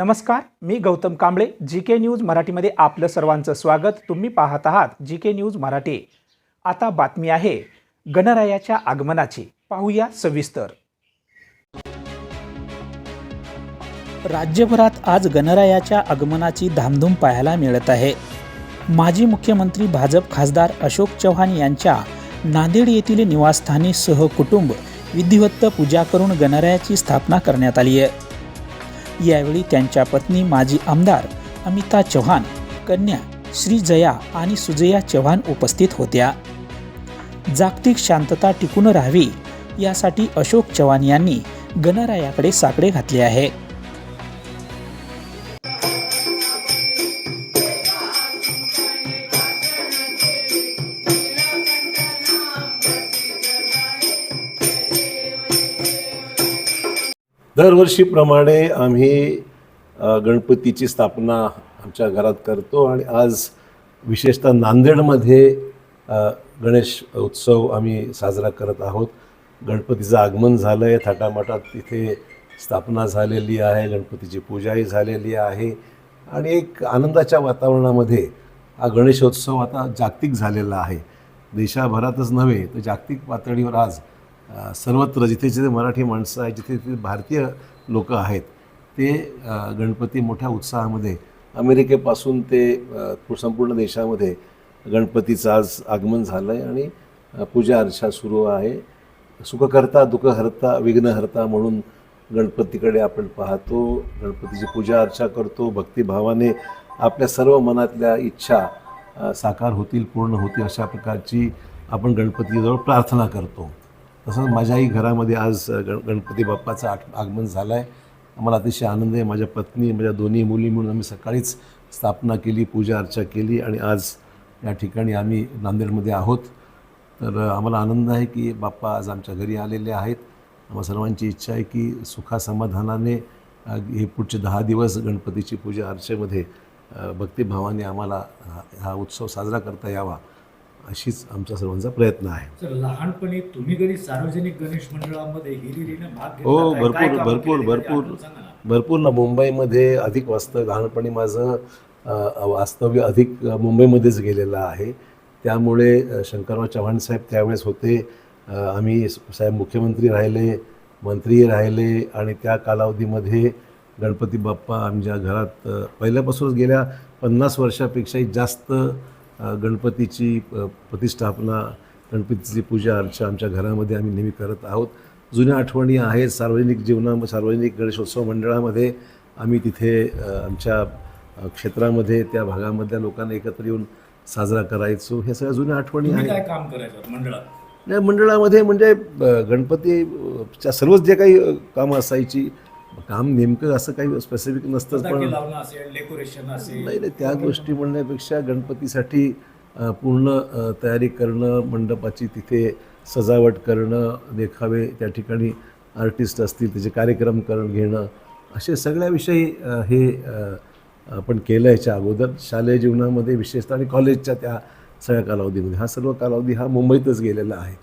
नमस्कार मी Gautam Kamble G K news मराठीमध्ये आपलं सर्वांचं स्वागत. तुम्ही पाहत आहात जी के न्यूज मराठी. आता बातमी आहे गणरायाच्या आगमनाची. पाहूया सविस्तर. राज्यभरात आज गणरायाच्या आगमनाची धामधूम पाहायला मिळत आहे. माजी मुख्यमंत्री भाजप खासदार अशोक चव्हाण यांच्या नांदेड येथील निवासस्थानी सहकुटुंब विधिवत्त पूजा करून गणरायाची स्थापना करण्यात आली आहे. यावेळी त्यांच्या पत्नी माजी आमदार अमिता चव्हाण कन्या श्री जया आणि सुजया चव्हाण उपस्थित होत्या. जागतिक शांतता टिकून राहावी यासाठी अशोक चव्हाण यांनी गणरायाकडे साकडे घातले आहे. दरवर्षीप्रमाणे आम्ही गणपतीची स्थापना आमच्या घरात करतो आणि आज विशेषतः नांदेडमध्ये गणेश उत्सव आम्ही साजरा करत आहोत. गणपतीचं आगमन झालं आहे थाटामाटात तिथे स्थापना झालेली आहे गणपतीची पूजाही झालेली आहे आणि एक आनंदाच्या वातावरणामध्ये हा गणेशोत्सव आता जागतिक झालेला आहे. देशाभरातच नव्हे तर जागतिक पातळीवर आज सर्वत्र जिथे जिथे मराठी माणसं आहेत जिथे जिथे भारतीय लोक आहेत ते गणपती मोठ्या उत्साहामध्ये अमेरिकेपासून ते संपूर्ण देशामध्ये गणपतीचं आज आगमन झालं आहे आणि पूजा अर्चा सुरू आहे. सुखकर्ता दुःखहर्ता विघ्नहर्ता म्हणून गणपतीकडे आपण पाहतो गणपतीची पूजा अर्चा करतो भक्तिभावाने आपल्या सर्व मनातल्या इच्छा साकार होतील पूर्ण होतील अशा प्रकारची आपण गणपतीजवळ प्रार्थना करतो. तसंच माझ्याही घरामध्ये आज गण गणपती बाप्पाचं आठ आगमन झालं आहे आम्हाला अतिशय आनंद आहे. माझ्या पत्नी माझ्या दोन्ही मुली म्हणून आम्ही सकाळीच स्थापना केली पूजा अर्चा केली आणि आज या ठिकाणी आम्ही नांदेडमध्ये आहोत. तर आम्हाला आनंद आहे की बाप्पा आज आमच्या घरी आलेले आहेत. आम्हा सर्वांची इच्छा आहे की सुखासमाधानाने हे पुढचे दहा दिवस गणपतीची पूजा अर्चेमध्ये भक्तिभावाने आम्हाला हा- हा उत्सव साजरा करता यावा. अशीच आमचा सर्वांचा प्रयत्न आहे लहानपणी तुम्ही कधी सार्वजनिक गणेश मंडळामध्ये हिरिरीने भाग हो, घेतला काय? काय भरपूर- कामं भरपूर- केली? भरपूर. आठवण सांगा ना. भरपूर ना मुंबईमध्ये अधिक वास्तव लहानपणी माझं अ, वास्तव्य अधिक अ, मुंबईमध्येच गेलेलं आहे त्यामुळे अ, शंकरराव चव्हाण साहेब त्यावेळेस होते अ, आम्ही साहेब मुख्यमंत्री राहिले मंत्री राहिले आणि त्या कालावधीमध्ये गणपती बाप्पा आमच्या घरात अ, पहिल्यापासूनच गेल्या पन्नास वर्षापेक्षाही जास्त गणपतीची प्रतिष्ठापना गणपतीची पूजा अर्चा आमच्या घरामध्ये आम्ही नेहमी करत आहोत. जुन्या आठवणी आहेत सार्वजनिक जीवना सार्वजनिक गणेशोत्सव मंडळामध्ये आम्ही तिथे आमच्या क्षेत्रामध्ये त्या भागामधल्या लोकांना एकत्र येऊन साजरा करायचो. ह्या सगळ्या जुन्या आठवणी आहेत. काय काम करायचं मंडळात? मंडळामध्ये म्हणजे गणपतीच्या सर्वच जे काही कामं असायची काम नेमकं असं काही स्पेसिफिक नसतंच पण डेकोरेशन असेल नाही नाही त्या गोष्टी म्हणण्यापेक्षा गणपतीसाठी पूर्ण तयारी करणं मंडपाची तिथे सजावट करणं देखावे त्या ठिकाणी आर्टिस्ट असतील त्याचे कार्यक्रम करून घेणं असे सगळ्याविषयी हे आपण केलं याच्या अगोदर. शालेय जीवनामध्ये विशेषतः आणि कॉलेजच्या त्या सगळ्या कालावधीमध्ये. हा सर्व कालावधी हा मुंबईतच गेलेला आहे.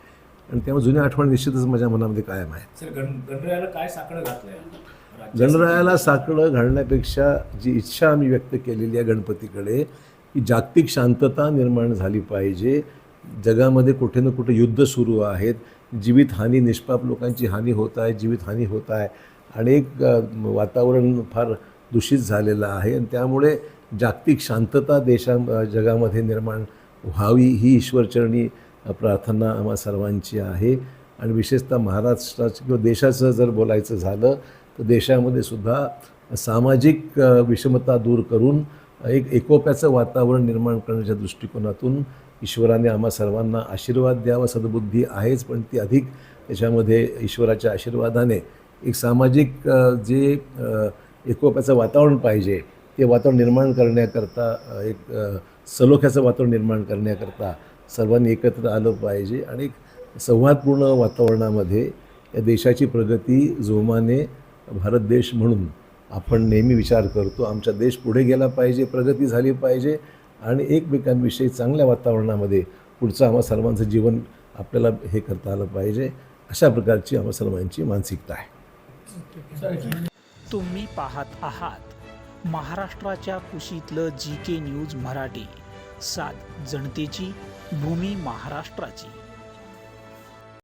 आणि त्यामुळे जुन्या आठवणी निश्चितच माझ्या मनामध्ये कायम आहेत. गण गणरायाला काय साकडं? गणरायाला घालण्यापेक्षा जी इच्छा आम्ही व्यक्त केलेली आहे गणपतीकडे की जागतिक शांतता निर्माण झाली पाहिजे. जगामध्ये कुठे ना कुठे युद्ध सुरू आहेत. जीवितहानी निष्पाप लोकांची हानी होत आहे जीवितहानी होत आहे. अनेक वातावरण फार दूषित झालेलं आहे. आणि त्यामुळे जागतिक शांतता देशा जगामध्ये निर्माण व्हावी ही ईश्वरचरणी प्रार्थना आम्हा सर्वांची आहे. आणि विशेषतः महाराष्ट्राचं किंवा देशाचं जर बोलायचं झालं तर देशामध्ये सुद्धा सामाजिक विषमता दूर करून एक एकोप्याचं वातावरण निर्माण करण्याच्या दृष्टिकोनातून ईश्वराने आम्हा सर्वांना आशीर्वाद द्यावा सद्बुद्धी आहेच पण ती अधिक त्याच्यामध्ये ईश्वराच्या आशीर्वादाने एक सामाजिक जे एकोप्याचं वातावरण पाहिजे ते वातावरण निर्माण करण्याकरता एक सलोख्याचं वातावरण निर्माण करण्याकरता सर्वांनी एकत्र आलं पाहिजे आणि संवादपूर्ण वातावरणामध्ये या देशाची प्रगती जोमाने भारत देश म्हणून आपण नेहमी विचार करतो. आमचा देश पुढे गेला पाहिजे प्रगती झाली पाहिजे आणि एकमेकांविषयी चांगल्या वातावरणामध्ये पुढचं आम्हा सर्वांचं जीवन आपल्याला हे करता आलं पाहिजे. अशा प्रकारची आम्हा सर्वांची मानसिकता आहे. तुम्ही पाहत आहात महाराष्ट्राच्या कुशीतलं जी के न्यूज मराठी. सात जनतेची भूमी महाराष्ट्राची.